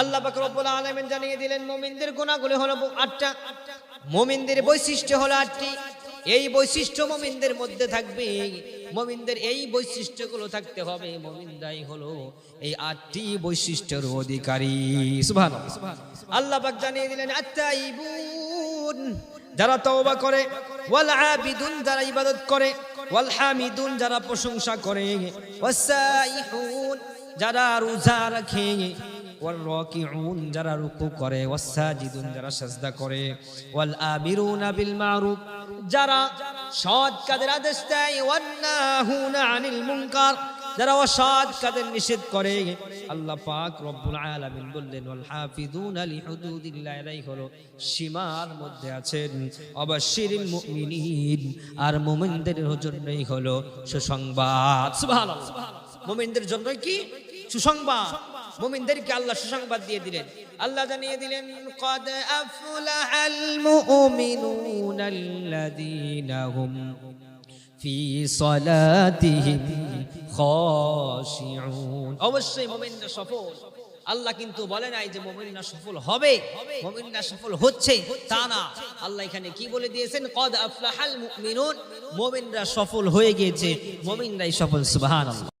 আল্লাহ রব্বুল আলামিন জানিয়ে দিলেন, মুমিনদের গুণাগুলি হলো আটটা। মুমিনদের বৈশিষ্ট্য হলো আটটি। এই বৈশিষ্ট্য মুমিনদের মধ্যে থাকবে। মুমিনদের এই বৈশিষ্ট্যগুলো থাকতে হবে। মুমিনরাই হলো এই আটটি বৈশিষ্ট্যের অধিকারী। আল্লাহ পাক জানিয়ে দিলেন, আত্তাইবুন, যারা তওবা করে, ওয়াল আবিদুন, যারা ইবাদত করে, ওয়াল হামিদুন, যারা প্রশংসা করে ওয়াসাইহুন যারা রোজা রাখে। যারা রুকু করে ওয়াসাজিদুন যারা সাজদা করে ওয়াল আমিরুনা বিল মারুফ যারা সৎ কাজের আদেশ দেয় ওয়ান নাহুনা আনিল মুনকার যারা অসৎ কাজের নিষেধ করে। আল্লাহ পাক রব্বুল আলামিন বললেন ওয়াল হাফিজুনা লিহুদুদিল্লাহ এরাই হলো সীমার মধ্যে আছেন। অবশ্যিরিল মুমিনিন, আর মুমিনদের জন্যই হলো সুসংবাদ। সুবহানাল্লাহ। মুমিনদের জন্যই কি? সুসংবাদ। মুমিনদেরকে আল্লাহ সুসংবাদ দিয়ে দিলেন। আল্লাহ জানিয়ে দিলেন, কদ আফলাহাল মুমিনুন আল্লাযীনা হুম ফি সালাতিহিম খাশিউন। অবশ্যই মুমিনরা সফল। আল্লাহ কিন্তু বলে নাই যে মুমিনরা সফল হবে। মুমিনরা সফল হচ্ছে তা না। আল্লাহ এখানে কি বলে দিয়েছেন? কদ আফলাহাল মুমিনুন। মুমিনরা সফল হয়ে গিয়েছে। মুমিনরাই সফল, সুবহানাল্লাহ।